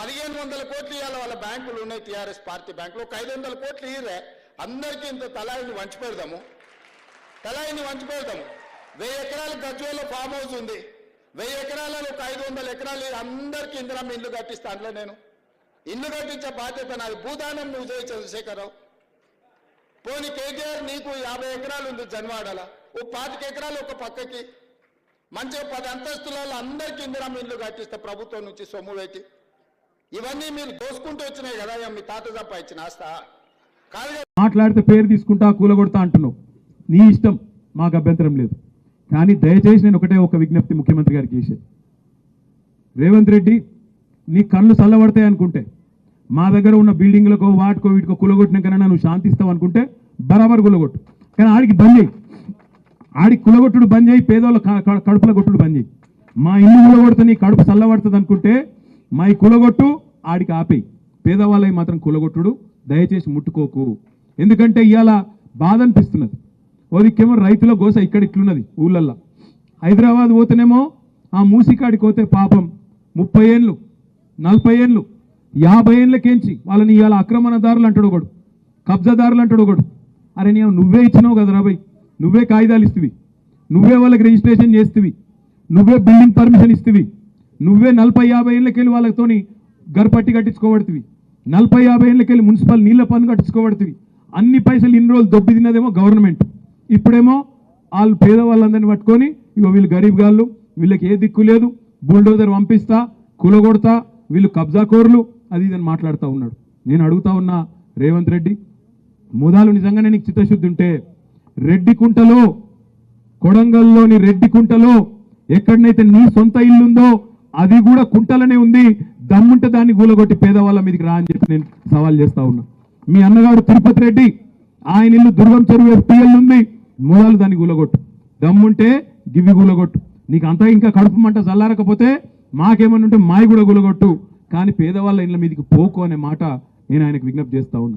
పదిహేను వందల కోట్లు ఇవ్వాలి వాళ్ళ బ్యాంకులు ఉన్నాయి టీఆర్ఎస్ పార్టీ బ్యాంకులు. ఒక ఐదు వందల కోట్లు ఇయ్యరే. అందరికీ ఇంత తలాయిని వంచి పెడదాము తలాయిని వంచి పెడదాము వెయ్యి ఎకరాల గజ్వేలో ఫామ్ హౌస్ ఉంది. వెయ్యి ఎకరాలలో ఒక ఐదు వందల ఎకరాలు అందరికీ ఇందిరమ్మ ఇల్లు కట్టిస్తా అందులో నేను. ఇల్లు కట్టించే బాధ్యత నాది. భూదానం నువ్వు చేయి చంద్రశేఖరరావు. పోనీ కేటీఆర్ నీకు యాభై ఎకరాలు ఉంది జన్వాడల. ఓ పాతిక ఎకరాలు ఒక పక్కకి. మంచిగా పది అంతస్తులలో అందరికీ ఇందిరమ్మ ఇల్లు కట్టిస్తే ప్రభుత్వం నుంచి సొమ్ము పెట్టి. ఇవన్నీ మీరు దోసుకుంటూ వచ్చినాయి కదా మీ తాత సంపాదించిన ఆస్త. మాట్లాడితే పేరు తీసుకుంటా కూలగొడతా అంటున్నావు. నీ ఇష్టం మాకు అభ్యంతరం లేదు. కానీ దయచేసి నేను ఒకటే ఒక విజ్ఞప్తి ముఖ్యమంత్రి గారికి చేసేది రేవంత్ రెడ్డి నీ కళ్ళు చల్లబడతాయి అనుకుంటే మా దగ్గర ఉన్న బిల్డింగ్లకు వాటికో వీటికో కులగొట్టినాకైనా నువ్వు శాంతిస్తావు అనుకుంటే బరాబర్ కులగొట్టు. కానీ ఆడికి బంద్ చేయి. ఆడికి కులగొట్టుడు బంద్ చేయి పేదోళ్ళ కడుపుల కొట్టుడు బంద్ చేయి. మా ఇల్లు కులగొడితే నీ కడుపు చల్లబడుతుంది అనుకుంటే మా కులగొట్టు ఆడికి ఆపేయి పేదవాళ్ళకి మాత్రం కులగొట్టుడు దయచేసి ముట్టుకోకు. ఎందుకంటే ఇవాళ బాధ అనిపిస్తున్నది. ఓదికేమో రైతుల గోస ఇక్కడ ఇట్లున్నది ఊళ్ళల్లో. హైదరాబాద్ పోతేనేమో ఆ మూసికాడికి పోతే పాపం ముప్పై ఏళ్ళు నలభై ఏళ్ళు యాభై ఏళ్ళకేంచి వాళ్ళని ఇవాళ ఆక్రమణదారులు అంటాడు ఒకడు కబ్జాదారులు అంటాడు ఒకడు. అరే నేను నువ్వే ఇచ్చినావు కదా రాబోయ్ నువ్వే కాగితాలు ఇస్తువి. నువ్వే వాళ్ళకి రిజిస్ట్రేషన్ చేస్తువి. నువ్వే బిల్డింగ్ పర్మిషన్ ఇస్తువి. నువ్వే నలభై యాభై ఏళ్ళకెళ్ళి వాళ్ళతోని గర్పట్టి కట్టించుకోబడుతుంది నలభై యాభై ఏళ్ళకెళ్ళి మున్సిపల్ నీళ్ళ పన్ను కట్టించుకోబడుతుంది అన్ని పైసలు ఇన్ని రోజులు దొబ్బి తిన్నదేమో గవర్నమెంట్. ఇప్పుడేమో వాళ్ళు పేదవాళ్ళందరినీ పట్టుకొని ఇగో వీళ్ళు గరీబ్ గాళ్ళు వీళ్ళకి ఏ దిక్కు లేదు బుల్డోజర్ పంపిస్తా కూలగొడతా వీళ్ళు కబ్జాకోరులు అది ఇదని మాట్లాడుతూ ఉన్నాడు. నేను అడుగుతా ఉన్నా రేవంత్ రెడ్డి ముదాలు నిజంగానే నీకు చిత్తశుద్ధి ఉంటే రెడ్డి కుంటలో కొడంగల్లోని రెడ్డి కుంటలో ఎక్కడనైతే నీ సొంత ఇల్లుందో అది కూడా కుంటలనే ఉంది. దమ్ముంటే దాన్ని గూలగొట్టి పేదవాళ్ళ మీదకి రా అని చెప్పి నేను సవాల్ చేస్తా ఉన్నా. మీ అన్నగారు తిరుపతి రెడ్డి ఆయన ఇల్లు దుర్గం చెరువు ఎఫ్టీఎల్ ఉంది. మూలాలు దాన్ని గూలగొట్టు. దమ్ముంటే గివి గూలగొట్టు. నీకు అంతా ఇంకా కడుపు మంట చల్లారకపోతే మాకేమన్నా ఉంటే మాయి కూడా గులగొట్టు. కానీ పేదవాళ్ళ ఇళ్ళ మీదకి పోకు అనే మాట నేను ఆయనకు విజ్ఞప్తి చేస్తా ఉన్నా.